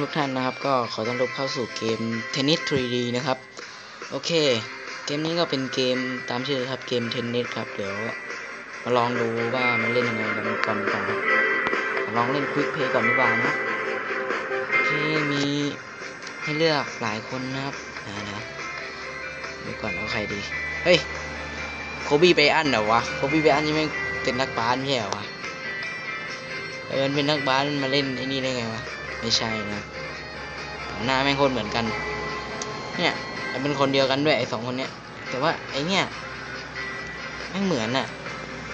ทุกท่านนะครับก็ขอต้อนรับเข้าสู่เกม Tennis 3D นะครับ โอเค เกมนี้ก็เป็นเกมตามชื่อครับเกมเทนนิสครับ เดี๋ยวมาลองดูว่ามันเล่นยังไงกันก่อนก่อนครับลองเล่นควิกเพย์ก่อนดีกว่านะโอเคมีให้เลือกหลายคนนะครับนะนะดูก่อนเอาใครดี เฮ้ยโคบี้ไปอันเหรอวะโคบี้ไปอันนี่ไม่งเป็นนักบาสไม่ใช่เหรอวะเออมันเป็นนักบาสมันมาเล่นไอ้นี่ได้ไงวะ ไม่ใช่นะหน้าแม่งโคนเหมือนกัน เนี่ยเป็นคนเดียวกันด้วยไอ้สองคนเนี้ย แต่ว่าไอ้เนี่ยแม่งเหมือนอะ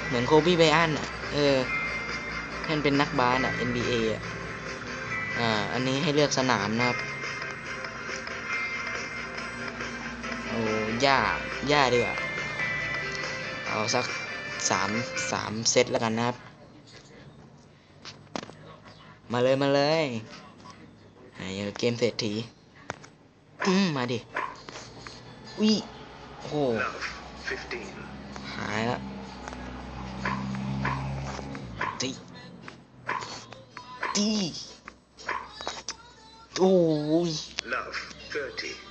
เหมือนโคบี้ไบอันอะเออท่านเป็นนักบาสอะ NBA อะอ่าอันนี้ให้เลือกสนามนะครับโอ้ย่าย่าดีกว่าเอาสักสามสามเซตแล้วกันนะครับ มาเลยมาเลยไอ้เกมเศรษฐีอืมมาดิวิโอ้โห 15. หายละตีตีโอ้ย Love 30.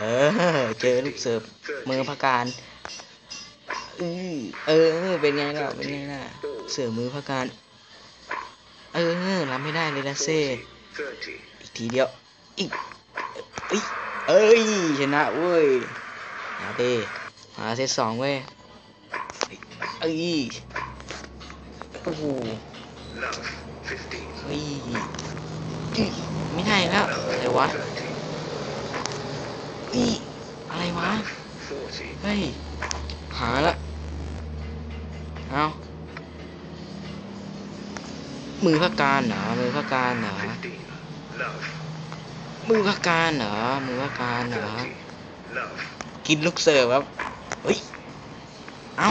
เออเจอลูกเสิร์ฟมือพการอือเออเป็นไงล่ะเป็นไงล่ะเสือมือพการ เออรับไม่ได้เลยนะเซ่อีกทีเดียวอีกเอ้ยเอ้ยชนะเว้ยมาดิมาเซตสองเว้ยเอ้ยโอ้โหเฮ้ยไม่ได้แล้วอะไรวะอีอะไรวะเฮ้ย หาละ เอา มือพักการเหรอมือพักการเหรอมือพักการเหรอมือพักการเหรอกินลูกเสิร์ฟครับเฮ้ยเอ้า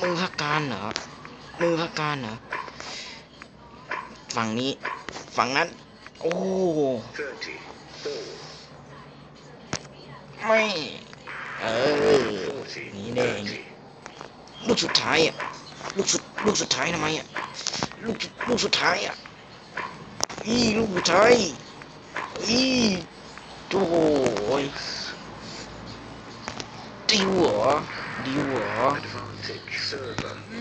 มือพักการเหรอมือพักการเหรอฝั่งนี้ฝั่งนั้น โอ้ไม่ เออ นี่แน่ลูกสุดท้ายอะ ลูกสุด ลูกสุดท้ายทำไมอะลูกลูกสุดท้ายอะอีลูกสุดท้ายอีโอ้ยดิวเหรอดิวเหรอ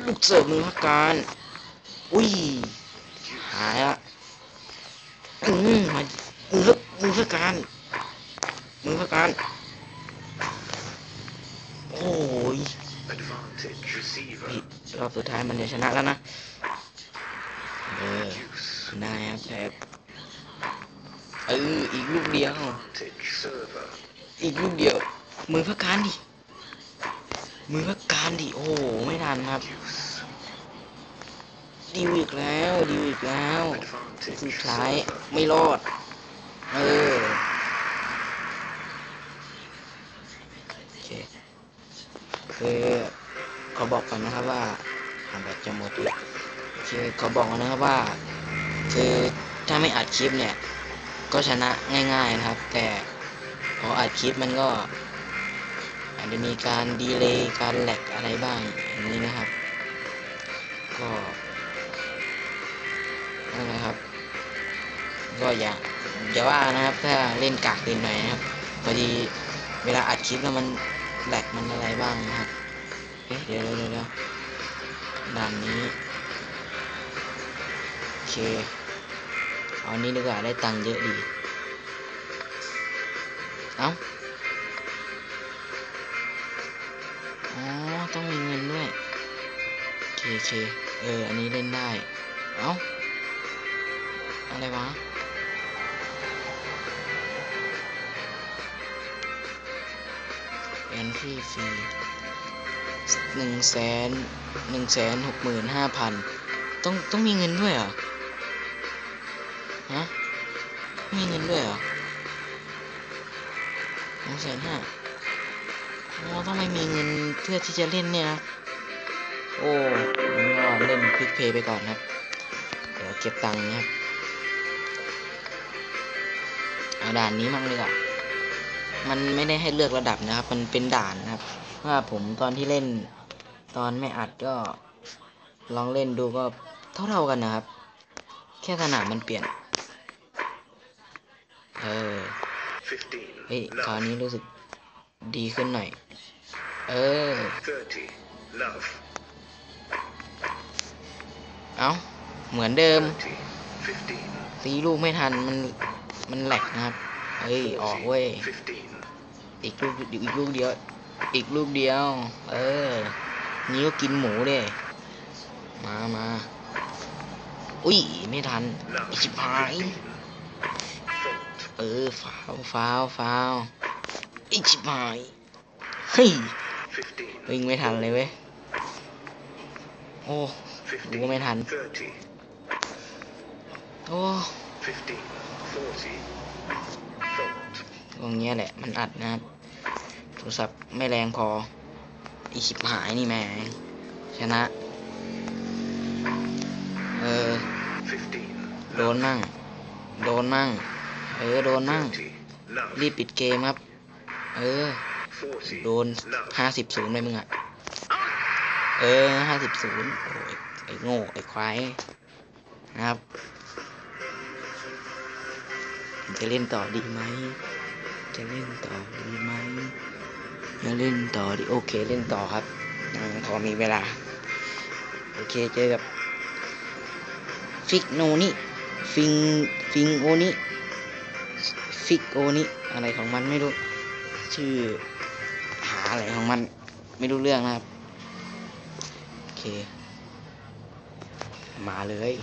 ลูกเสิร์ฟมือพักการอุ้ยหายละอืมมามือมือพักการมือพักการโอ้ย Advantage receiver. รอบสุดท้ายมันจะชนะแล้วนะ เออ Use. ได้ครับแต่เอออีกลูกเดียว อีกลูกเดียว มือพักการดิ มือพักการดิ โอ้โห ไม่ทันครับ ดิวอีกแล้ว ดิวอีกแล้ว สุดท้ายไม่รอด เออโอเคคือ อบอกก่อนนะครับว่าหาแบตจะหมดอีกคือขอบอกก่อนนะครับว่า คือถ้าไม่อัดคลิปเนี่ย ก็ชนะง่าย ๆนะครับ แต่พออัดคลิปมันก็อาจจะมีการดีเลย์การแหลกอะไรบ้างอย่างนี้นะครับ ก็นั่นแหละครับ ก็อย่าอย่าว่านะครับถ้าเล่นกากเกินหน่อยนะครับพอดีเวลาอัดคลิปแล้วมันแหลกมันอะไรบ้างนะครับ เดี๋ยวเดี๋ยวเดี๋ยวด่านนี้โอเค เอาอันนี้ดีกว่าได้ตังค์เยอะดี เอ้าอ๋อต้องมีเงินด้วยโอเคโอเคเออ อันนี้เล่นได้ เอ้า อะไรวะแอนทรีฟรี หนึ่งแสนหนึ่งแสนหกหมื่นห้าพันต้องต้องมีเงินด้วยเหรอฮะมีเงินด้วยเหรอสองแสนห้าโอ้ต้องไม่มีเงินเพื่อที่จะเล่นเนี่ยนะโอ้งั้นก็เล่นควิกเพย์ไปก่อนครับ เดี๋ยวเก็บตังค์นะครับเอาด่านนี้มั่งเลยอะ มันไม่ได้ให้เลือกระดับนะครับ มันเป็นด่านนะครับ ว่าผมตอนที่เล่นตอนไม่อัดก็ลองเล่นดูก็เท่าเท่าๆกันนะครับ แค่สนามมันเปลี่ยน เออเฮ้ยคราวนี้รู้สึกดีขึ้นหน่อย เออ เอาเหมือนเดิม 30. 15. ตีลูกไม่ทันมันมันแหลกนะครับ เฮ้ย ออกเว้ย อีกลูกอีกลูกเดียว อีกลูกเดียว เออ นี้ก็กินหมูเด้มามาอุ้ย ไม่ทันไอชิบหาย Fault. เออฟาวฟาวฟาวไอชิบหาย เฮ้ย 15. วิ่งไม่ทันเลยเว้ย โอ้ 15. กูก็ไม่ทัน 30. โอ้ 15. 40. Fault. ตรงเนี้ยแหละ มันอัดนะครับโท รศัพท์ไม่แรงพอไอชิบหายนี่แม่งชนะ เออ โดนมั่ง โดนมั่ง เออ โดนมั่ง รีบปิดเกมครับ เออ โดนห้าสิบศูนย์ไปมึงอะเออห้าสิบศูนย์โอ้ยไอ้โง่ไอ้ควายนะครับจะเล่นต่อดีไหม จะเล่นต่อดีไหม จะเล่นต่อดีโอเคเล่นต่อครับยังพอมีเวลา โอเคเจอกับ ฟิกโนนี่ฟิงฟิงโอนี่ฟิกโอนี่อะไรของมันไม่รู้ ชื่อหาอะไรของมันไม่รู้เรื่องนะครับ โอเค มาเลย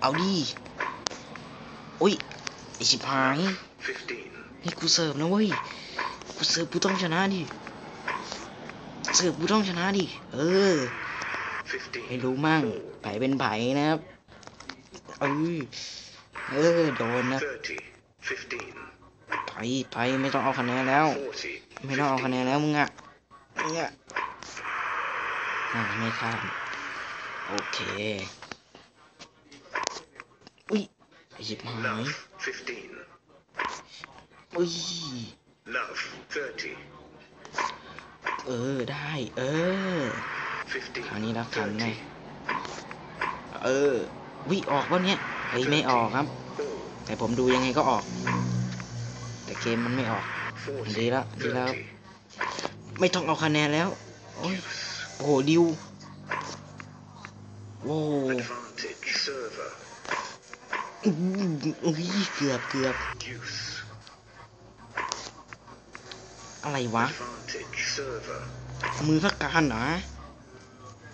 เอาดิอุ้ยไอชิบหาย 15. นี่กูเสิร์ฟนะเว้ยกู เสิร์ฟกูต้องชนะดิเสิร์ฟกูต้องชนะดิ เออ 15. ไม่รู้มั่งไผเป็นไผนะครับ เออ เออ โดนนะ 30. 15. ไปไปไม่ต้องเอาคะแนนแล้ว 40. ไม่ต้องเอาคะแนนแล้วมึงอะมึงอะอ่าไม่ข้ามโอเค อุ้ยไอชิบหาย Love. 15. อุ้ย Love. 30. เออได้ เออ 15. คราวนี้รักกันไงเออ วิออกวะเนี้ยเฮ้ยไม่ออกครับ All. แต่ผมดูยังไงก็ออก แต่เกมมันไม่ออก 40. ดีละดีแล้ว 30. ไม่ต้องเอาคะแนนแล้ว โอ้ยโอ้โหดิวโว้ Advantage. Server. อื้ออุ้ยเกือบเกือบ อะไรวะ มือพักการเหรอ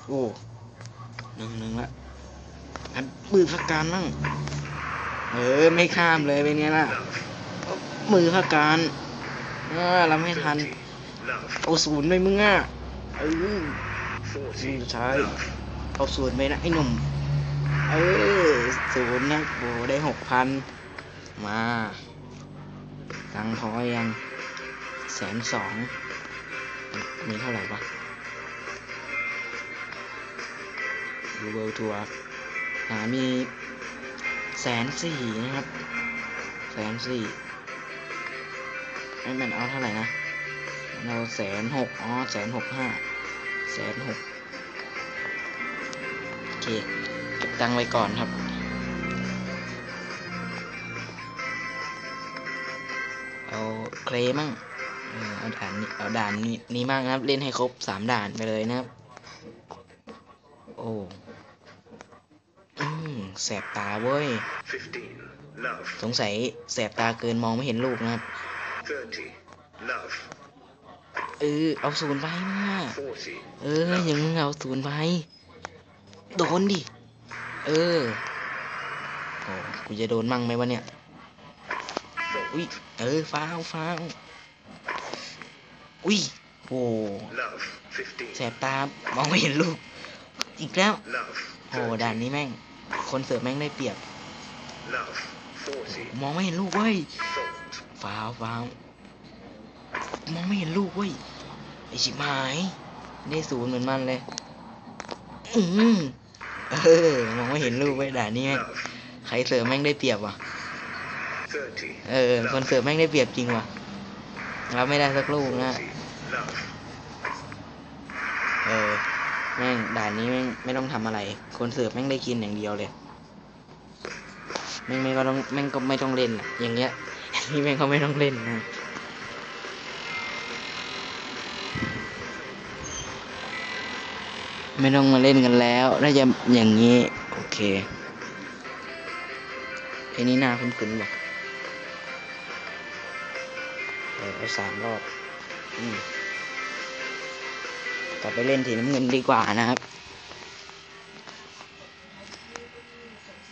โอ้หนึ่งหนึ่งละอันมือพักการมั่งเออ ไม่ข้ามเลยเป็นไงล่ะ มือพักการเออเราไม่ทัน เอาศูนย์ไปมึงอะเออใช่เอาศูนย์ไปนะไอ้หนุ่ม เออศูนย์นะโบได้หกพันมาตังพอยัง แสนสองมีเท่าไหร่วะดูเบลทัวร์มีแสนสี่นะครับแสนสี่ไอ้มันเอาเท่าไหร่นะ เราแสนหกอ๋อแสนหกห้าแสนหกโอเคเก็บตังไว้ก่อนครับเอาเคลมั่ง เออเอาด่านนี้เอาด่านนี้นี้มั่งนะครับ เล่นให้ครบสามด่านไปเลยนะครับ โอ้อืมแสบตาเว้ย 15. Love. สงสัยแสบตาเกินมองไม่เห็นลูกนะครับ 30. Love. เออเอาศูนย์ไปมา 40. เอออย่างมึงเอาศูนย์ไปโดนดิ เออโอ้กูจะโดนมั่งไหมวะเนี่ยอุ้ยเออฟ้าวฟ้าว อุ้ยโอ้แสบตามองไม่เห็นลูก อีกแล้วโอ้ด่านนี้แม่ง คนเสิร์ฟแม่งได้เปรียบ มองไม่เห็นลูกเว้ยฟ้าวฟ้าวมองไม่เห็นลูกเว้ยไอชิบหาย ได้ศูนย์เหมือนมันเลย อืมเออมองไม่เห็นลูกเว้ยด่านนี้แม่งใครเสิร์ฟแม่งได้เปรียบวะเออ คนเสิร์ฟแม่งได้เปรียบจริงวะ รับไม่ได้สักลูกนะเออแม่งด่านนี้แม่งไม่ต้องทำอะไร คนเสิร์ฟแม่งได้กินอย่างเดียวเลยแม่งไม่ก็ต้องแม่งก็ไม่ต้องเล่นอย่างเงี้ยนี่แม่งก็ไม่ต้องเล่นนะไม่ต้องมาเล่นกันแล้วน่าจะอย่างนี้ โอเคไอ้นี่หน้าคุ้นๆว่ะ ไปสามรอบอืมกลับไปเล่นสีน้ำเงินดีกว่านะครับ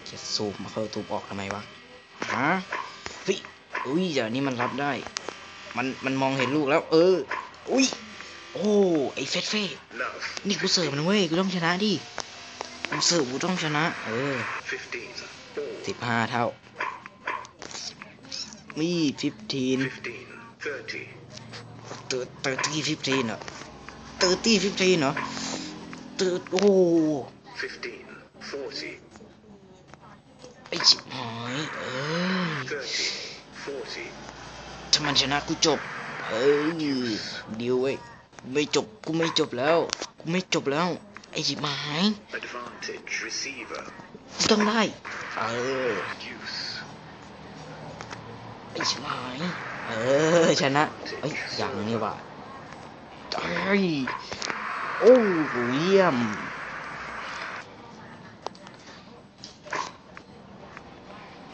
จะสูบมาเข้าตูบออกทำไมวะฮะเฮ้ยอุ้ยเดี๋ยวนี้มันรับได้ มันมันมองเห็นลูกแล้ว เออ อุ้ยโอ้ไอ้เฟสเฟ่นี่กูเสิร์ฟนะเว้ยกูต้องชนะดิกูเสิร์ฟกูต้องชนะ เออสิบห้าเท่ามีฟิฟทีน 15. 30. เตอร์เตอร์ตี้ฟิฟทีนเหรอเตอร์ตี้ฟิฟทีนเหรอเตอร์โอ้โห 15. 40. ไอชิบหายเอ้ย 30. 40. ถ้ามันชนะกูจบเฮ้ยเดียวเว้ยไม่จบกูไม่จบแล้วกูไม่จบแล้วไอชิบหาย Advantage receiver. กูต้องได้เออ Deuce. ไอชิบหาย เออชนะเอ้ยยังนี่ว่ะเอ้ยโอ้โหเยี่ยม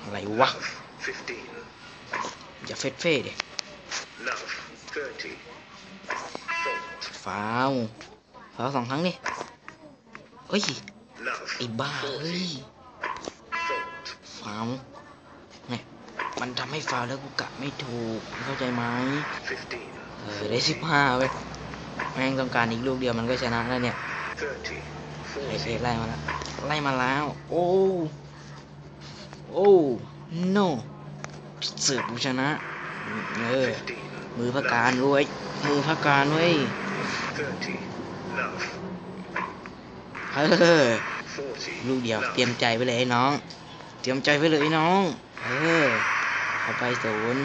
อะไรวะอย่าเฟดเฟ่ดิฟาวฟาวสองครั้งดิเอ้ยไอ้บ้าเอ้ยฟาว มันทำให้ฟาวแล้วกูกะไม่ถูกเข้าใจไหม 15. เออได้สิบห้าเว้ยแม่งต้องการอีกลูกเดียวมันก็ชนะแล้วเนี่ย 30. ไอเฟ 40. สไล่มาแล้วไล่มาแล้ว โอ้โอ้ no เสือกกูชนะเออ 15. มือพักการด้วยมือพักการเว้ย 30. Love. เออ 40. ลูกเดียว Love. เตรียมใจไว้เลยไอ้น้อง เตรียมใจไว้เลยไอ้น้อง เออเอาไปศูนย์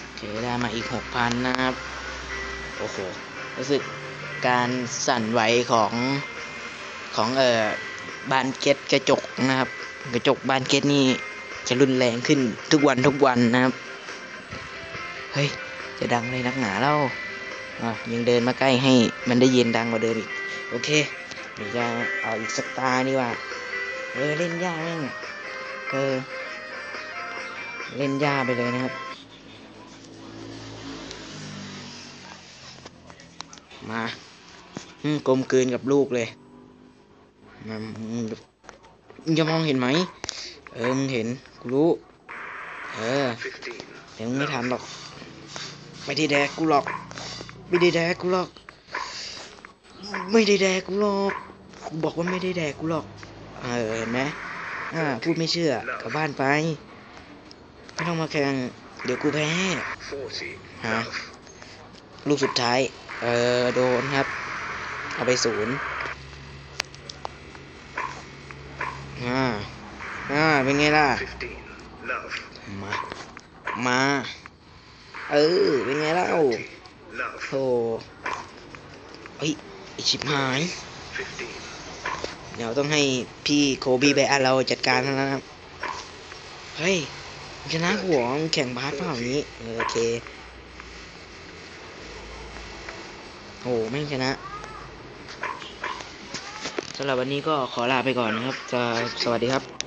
โอเคได้มาอีกหกพันนะครับ โอ้โห รู้สึกการสั่นไหวของของเอ่อบานเกตกระจกนะครับ กระจกบานเกตนี่จะรุนแรงขึ้นทุกวันทุกวันนะครับ เฮ้ย จะดังเลยนักหนาเล่าอะยังเดินมาใกล้ให้มันได้ยินดังกว่าเดิมอีก โอเคเดี๋ยวจะเอาอีกสักตาดีกว่า เออ เล่นยากแม่งเออ เล่นยาไปเลยนะครับ มากลมกลืนกับลูกเลยมามึงจะมองเห็นไหม เออ มึงเห็น กูรู้ เออ เดี๋ยวมึงไม่ทันหรอก ไม่ได้แดกกูหรอก ไม่ได้แดกกูหรอก ไม่ได้แดกกูหรอก กูบอกว่าไม่ได้แดกกูหรอก เออ เห็นไหมอ่า พูดไม่เชื่อกลับบ้านไป ไม่ต้องมาแข่ง เดี๋ยวกูแพ้ 40. Hả? Love. ลูกสุดท้าย เออ โดนครับ เอาไปศูนย์อ่าอ่าเป็นไงล่ะ 15. Love. มา มา เออ เป็นไงเล่า 20. Love. โธ่เฮ้ยไอชิบหาย 15. เดี๋ยวต้องให้พี่โคบีไบอันเราจัดการแล้วนะครับ เฮ้ยมึง ชนะหัวมึงแข่งบาสเปล่านี้โอเคโอ้แม่งชนะสำหรับวันนี้ก็ขอลาไปก่อนนะครับจะสวัสดีครับ